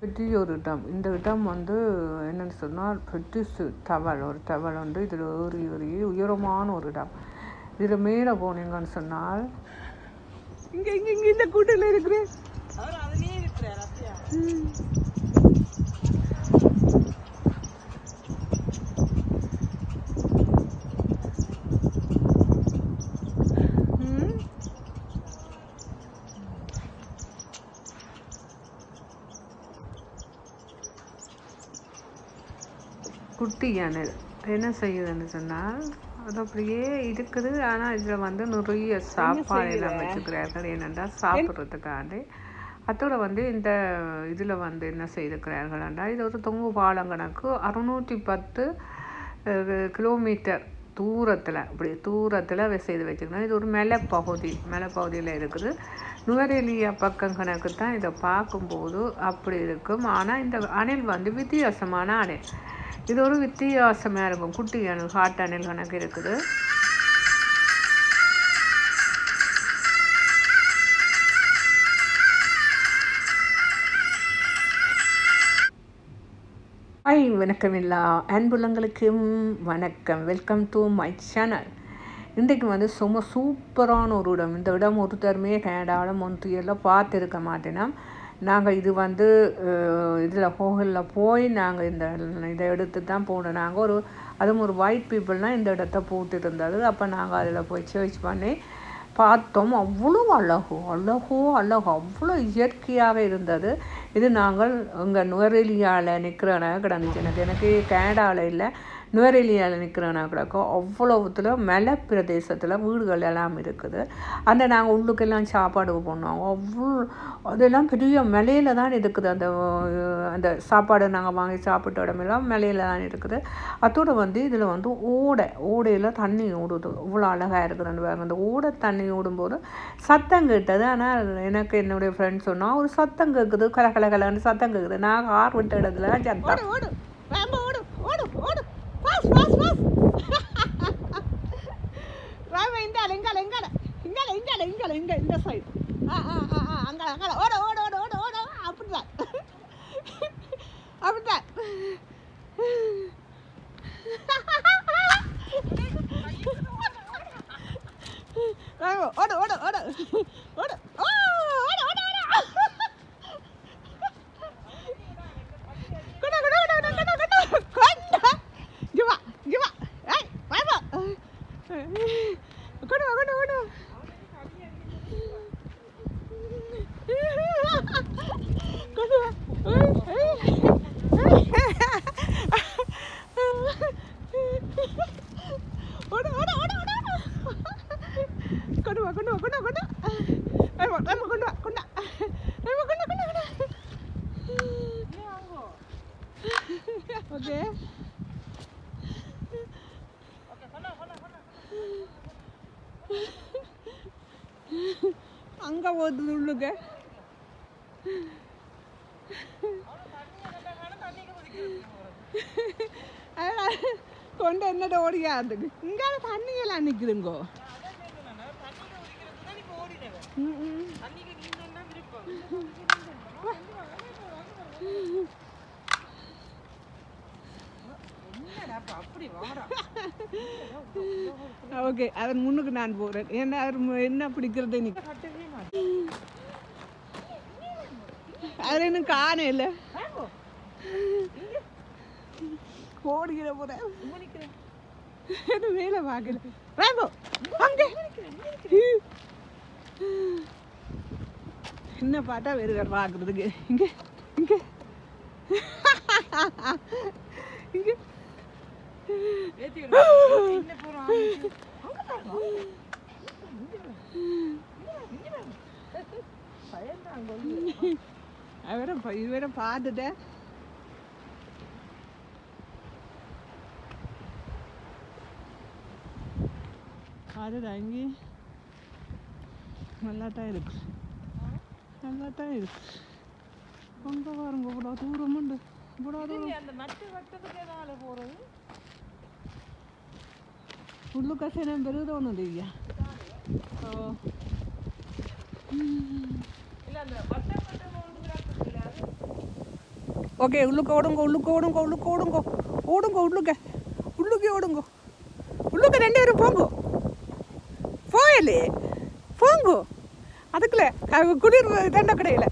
பெரிய ஒரு இடம் இந்த இடம் வந்து என்னன்னு சொன்னால் பெருசு தவள். ஒரு தவள் உண்டு இதில் ஏறி ஏறி உயரமான ஒரு இடம். இதில் மேலே போனீங்கன்னு சொன்னால் இங்கே இங்கே இங்கே இந்த கூட்டில் இருக்கிறேன். குட்டி யானை என்ன செய்யுதுன்னு சொன்னால் அது அப்படியே இருக்குது. ஆனால் இதில் வந்து நிறைய சாப்பாடு எல்லாம் வச்சுக்கிறார்கள். என்னென்றால் சாப்பிட்றதுக்காண்டி. அதோட வந்து இந்த இதில் வந்து என்ன செய்திருக்கிறார்கள் என்றால் இது ஒரு தொங்கு பாலம் கணக்கு. அறுநூற்றி பத்து கிலோமீட்டர் தூரத்தில் அப்படி தூரத்தில் செய்து வச்சுக்கணும். இது ஒரு மலைப்பகுதி மலைப்பகுதியில் இருக்குது. நுவரெலியா பக்கம் கணக்கு தான் இதை பார்க்கும்போது அப்படி இருக்கும். ஆனால் இந்த அணில் வந்து வித்தியாசமான அணில். இது ஒரு வித்தியாசமாக இருக்கும். குட்டி அணில் ஹாட் அணில் கணக்கு இருக்குது. ஐ வணக்கம் இல்லா அன்புள்ளங்களுக்கும் வணக்கம். வெல்கம் டு மை சேனல் இன்றைக்கு வந்து சும்மா சூப்பரான ஒரு இடம் இந்த இடம் ஒருத்தருமே கனடாவில் மொன்ட்ரியலில் பார்த்துருக்க மாட்டேன்னா நாங்கள் இது வந்து இதில் ஹோகலில் போய் நாங்கள் இந்த இதை எடுத்து தான் போனோம். நாங்கள் ஒரு அதுவும் ஒரு ஒயிட் பீப்புள்னால் இந்த இடத்த போட்டு இருந்தது அப்போ நாங்கள் அதில் போய் சர்ச் பண்ணி பார்த்தோம். அவ்வளோ அழகோ அழகோ அழகோ. அவ்வளோ இயற்கையாக இருந்தது. இது நாங்கள் இங்கே நுவரெலியாவில் நிற்கிறனா கிடந்துச்சு. எனக்கு எனக்கு கனடாவில் இல்லை. நுவரெலியில் நிற்கிறனா கிடக்கும் அவ்வளோத்துல மலை பிரதேசத்தில் வீடுகள் எல்லாம் இருக்குது. அந்த நாங்கள் உள்ளுக்கெல்லாம் சாப்பாடு போனோம் அவ்வளோ அதெல்லாம் பெரிய மலையில் தான் இருக்குது. அந்த அந்த சாப்பாடு நாங்கள் வாங்கி சாப்பிட்ட இடமெல்லாம் மலையில் தான் இருக்குது. அதோட வந்து இதில் வந்து ஓடை ஓடையில் தண்ணி ஓடுது. இவ்வளோ அழகாக இருக்குது அந்த அந்த ஓடை தண்ணி ஓடும்போது சத்தம் கேட்டது. ஆனால் எனக்கு என்னுடைய ஃப்ரெண்ட்ஸ் சொன்னால் ஒரு சத்தம் கேட்குது கல கல கலன்னு சத்தம். கேட்குது நான் கார் விட்ட இடத்துல சத்தம் ஓடு ஓடு ராம்போ ஓடு ஓடு ஓடு பாஸ் பாஸ் பாஸ் ராம்போ இந்தால இங்கால இங்கால இங்கால இங்கால இங்கால இங்க இந்த சைடு ஆ ஆ ஆ ஆ அங்கால அங்கால ஓடு ஓடு ஓடு ஓடு ஓடு அப்படிதான் அப்படிதான் ராம்போ ஓடு ஓடு ஓடு ஓடு ஓ ஓடு ஓடு ஓடு கொண்டா கொண்டா கொண்டா கொண்டா கொண்டா கொண்டா இங்க வா இங்க வா ஏய் வா வா கொண்டா கொண்டா கொண்டா கொண்டா வா ஓடு ஓடு ஓடு ஓடு கொண்டு வா கொண்டு வா கொண்டு வா கொண்டு வா ஏமா ஏமா கொண்டு வா கொண்டு வா ஏமா கொண்டு வா கொண்டு வா ஓகே அங்க உள்ளுக்கு அதெல்லாம் கொண்டு என்னட்ட ஓடிக்காதுக்கு இங்கே தண்ணி எல்லாம் நிற்குதுங்கோ ம் ஓகே அதன் முன்னுக்கு நான் போகிறேன் ஏன்னா அவர் மு- என்ன பிடிக்கிறது நீ அதில் இன்னும் காண இல்லை. ஓடுகிற போகிறேன் என்ன வேலை பார்க்கல. ராம்போ அங்கே. என்ன பார்த்தா வேறு பார்க்குறதுக்கு. இங்கே இங்கே. இங்கே. அவரை இவரை பார்த்துட்டேன் பார்த்துட்டு அங்கே நல்லா தான் இருக்கு நல்லா தான் இருக்கு. அங்கே பாருங்க இவ்வளோ தூரம் உண்டு. இவ்வளோ தூரம். அந்த நட்டு வெட்டதுக்கு எதால போறது உள்ளுக்க சேனம் பெருது ஒன்றும் இல்லையா ஓ இல்ல அந்த வட்டம் வட்டம் ஒன்று கிடக்குதுல்ல அது ஓகே உள்ளுக்கு ஓடுங்க உள்ளுக்கு ஓடுங்க உள்ளுக்கு ஓடுங்க ஓடுங்க உள்ளுக்க உள்ளுக்கு ஓடுங்க உள்ளுக்கு ரெண்டு பேரும் போங்க போயலே போங்க அதுக்குள்ள குளிர் தண்ட கடையில்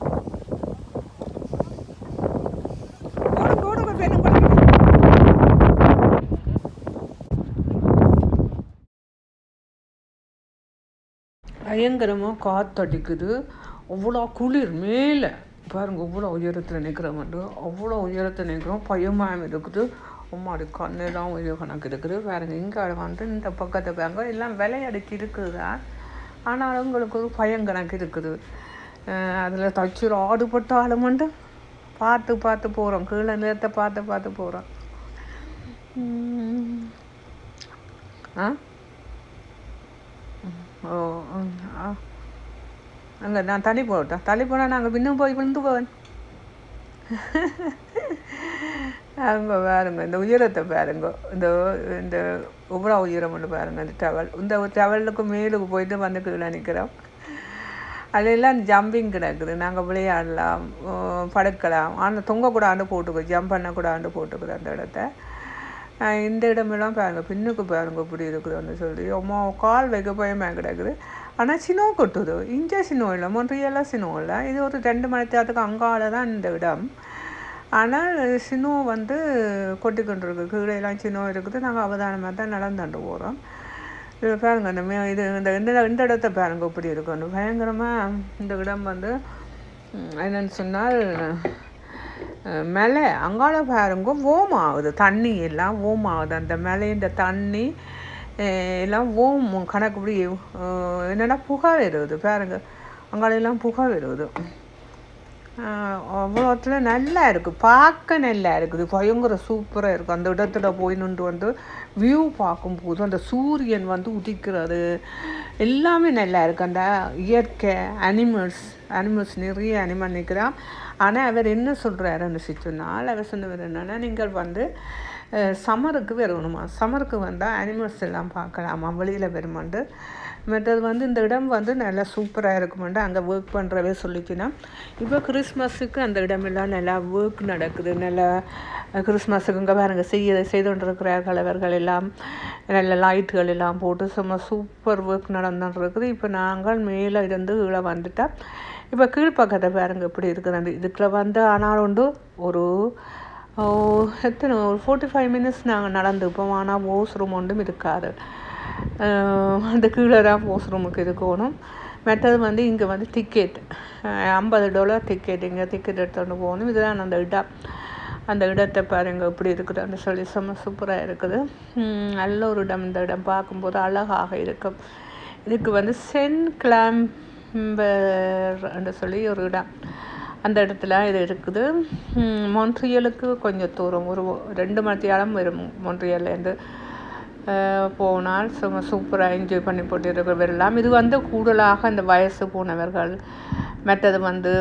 ஓடுங்க ஓடுங்க வேணும் பண்ணுங்க பயங்கரமாக காற்றடிக்குது அவ்வளோ குளிர் மேலே. பாருங்க அவ்வளோ உயரத்தில் நிற்கிறோம்ட்டு அவ்வளோ உயரத்தில் நிற்கிறோம் பயமாக இருக்குது. அம்மாடி கண்ணெல்லாம் உயிர் கணக்கு இருக்குது பாருங்க இங்கே வந்து இந்த பக்கத்தை பாருங்க. எல்லாம் விளையாடிச்சு இருக்குதா? ஆனாலும் உங்களுக்கு ஒரு பயம் கணக்கு இருக்குது அதில் தச்சு ஆடுபட்டாலும் ஆளுமண்டு பார்த்து பார்த்து போகிறோம் கீழே நிலத்தை பார்த்து பார்த்து போகிறோம் ஆ? ஓ ம், ஆ. அங்கே நான் தள்ளி போட்டேன் தள்ளி போனால் நாங்கள் இன்னும் போய் விழுந்து போவேன். அங்கே பாருங்க இந்த உயரத்தை பாருங்க. இந்த இந்த இவ்வளோ உயரம் ஒன்று பாருங்க இந்த டவல் இந்த டவலுக்கு மேலுக்கு போயிட்டு வந்து கீழே நிற்கிறோம் அதெல்லாம் ஜம்பிங் கிடக்குது. நாங்கள் விளையாடலாம் அஹ் படுக்கலாம். ஆனால் தொங்கக்கூடாண்டு போட்டுக்கோ ஜம்ப் பண்ணக்கூடாண்டு போட்டுக்குது அந்த இடத்த. இந்த இடமெல்லாம் பாருங்கள் பின்னுக்கு பாருங்கள் இப்படி இருக்குதுன்னு சொல்லி அம்மா கால் வைக்க பயமாக கிடக்குது. ஆனால் சினோ கொட்டுது. இங்கே சினோ இல்லை மொன்றியெல்லாம் சினோ இல்லை. இது ஒரு ரெண்டு மணி நேரத்துக்கு அங்கால தான் இந்த இடம். ஆனால் சினோ வந்து கொட்டிக்கொண்டு இருக்குது கீழேலாம் சினோ இருக்குது. நாங்கள் அவதானமாக தான் நடந்துட்டு போகிறோம் இது பாருங்க இந்த மே இது இந்த இந்த இந்த இடத்த பாருங்க இப்படி இருக்குன்னு. பயங்கரமாக இந்த இடம் வந்து என்னென்னு என்னன்னு சொன்னால் மலை அங்கால பாருங்க ஓம் ஆகுது தண்ணி எல்லாம் ஓம் ஆகுது அந்த மலையின் தண்ணி எல்லாம் ஓம் கணக்குப்படி என்னென்னா புகை வருது. பாருங்க அங்கால புகை வருது. அவ்வளோத்துல நல்லா இருக்குது பார்க்க நல்லா இருக்குது. பயங்கர சூப்பராக இருக்குது அந்த இடத்துல போய் நின்று வந்து வியூ பார்க்கும்போது அந்த சூரியன் வந்து உதிக்கிறது எல்லாமே நல்லா இருக்குது அந்த இயற்கை அனிமல்ஸ் அனிமல்ஸ் நிறைய அனிமல் நிற்கிறான் ஆனால் அவர் என்ன சொல்கிறாருன்னு சொன்னால் அவர் சொன்னவர் என்னென்னா நீங்கள் வந்து சம்மருக்கு வரணுமா? சம்மருக்கு வந்தால் அனிமல்ஸ் எல்லாம் பார்க்கலாமா. வெளியில் வருமாண்டு மற்றது வந்து இந்த இடம் வந்து நல்லா சூப்பராக இருக்குமெண்டு அங்கே ஒர்க் பண்ணுறவே சொல்லிச்சுன்னா இப்போ கிறிஸ்மஸுக்கு அந்த இடமெல்லாம் நல்லா ஒர்க் நடக்குது. நல்லா கிறிஸ்மஸுக்கு இங்கே பாருங்க செய்ய செய்து கொண்டிருக்கிறார்கள் அவர்கள் எல்லாம். நல்ல லைட்டுகள் எல்லாம் போட்டு சும்மா சூப்பர் ஒர்க் நடந்துருக்குது இப்போ நாங்கள் மேலே இருந்து கீழே வந்துட்டால் இப்போ கீழ்ப்பக்கத்தை பாருங்க இப்படி இருக்குது அந்த இதுக்குள்ள வந்து ஆனால் உண்டு ஒரு எத்தனை ஒரு ஃபோர்ட்டி ஃபைவ் மினிட்ஸ் நாங்கள் நடந்துப்போம் ஆனால் ஓஸ் ரூம் ஒன்றும் இருக்காது. அந்த கீழே தான் போஸ் ரூமுக்கு இருக்கணும். மற்றது வந்து இங்கே வந்து டிக்கெட் ஐம்பது டாலர் டிக்கெட் இங்கே டிக்கெட் எடுத்துகிட்டு போகணும். இதுதான் அந்த இடம் அந்த இடத்தை பாருங்க இப்படி இருக்குது அந்த சொல்லி செம்ம சூப்பராக இருக்குது. நல்ல ஒரு இடம். இந்த இடம் பார்க்கும்போது அழகாக இருக்கும். இதுக்கு வந்து சென்ட் கிளாம்பர் என்று சொல்லி ஒரு இடம். அந்த இடத்துல இது இருக்குது. மொன்ட்ரியலுக்கு கொஞ்சம் தூரம். ஒரு ரெண்டு மணித்தியாலம் வரும் மொன்ட்ரியல்லேருந்து போனால் சும்மா சூப்பராக என்ஜாய் பண்ணி போட்டு இருக்கிறவரெல்லாம் இது வந்து கூடுதலாக இந்த வயசு போனவர்கள் மற்றது வந்து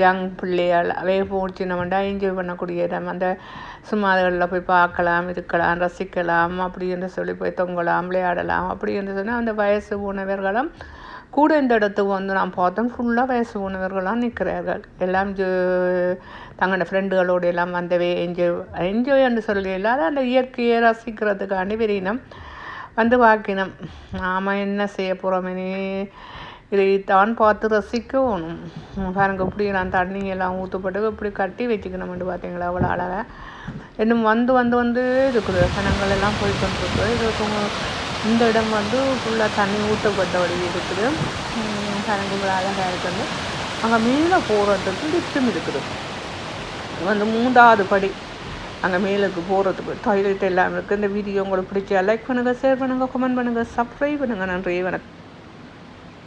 ஜங் பிள்ளைகள் அவே போச்சுனவன்டா என்ஜாய் பண்ணக்கூடிய இடம். அந்த சும்மா அதுகளில் போய் பார்க்கலாம் இருக்கலாம் ரசிக்கலாம் அப்படி என்று சொல்லி போய் தொங்கலாம் விளையாடலாம் அப்படி என்று சொன்னால் அந்த வயசு போனவர்களும் கூட இந்த இடத்துக்கு வந்து நான் பார்த்தோம் ஃபுல்லாக வயசு உணவர்களாக நிற்கிறார்கள் எல்லாம் ஜோ- தங்களோட ஃப்ரெண்டுகளோடு எல்லாம் வந்தவே என்ஜாய் என்ஜாய் என்று சொல்லி இல்லாத அந்த இயற்கையை ரசிக்கிறதுக்காண்டி விரினம் வந்து வாக்கினம் நாம் என்ன செய்ய போகிறோமேனே இதைத்தான் இதை தான் பார்த்து ரசிக்கணும் பாருங்க இப்படி நான் தண்ணியெல்லாம் ஊற்றப்பட்டு இப்படி கட்டி வச்சுக்கணும்னு பார்த்தீங்களா? அவ்வளோ அழகாக இன்னும் வந்து வந்து வந்து இருக்குது ஜனங்கள் எல்லாம் போய் கொண்டிருக்கு. இது இந்த இடம் வந்து ஃபுல்லாக தண்ணி ஊற்றப்பட்ட வழி இருக்குது. உம் அழகாக இருக்குது. அங்கே மேலே போகிறதுக்கு லிஃப்ட்டும் இருக்குது. வந்து மூன்றாவது படி. அங்கே மேலுக்கு போகிறதுக்கு டாய்லெட் எல்லாம் இருக்குது. இந்த வீடியோ உங்களுக்கு பிடிச்சா லைக் பண்ணுங்கள் ஷேர் பண்ணுங்கள் கமெண்ட் பண்ணுங்கள் சப்ஸ்கிரைப் பண்ணுங்கள் நன்றி வணக்கம்.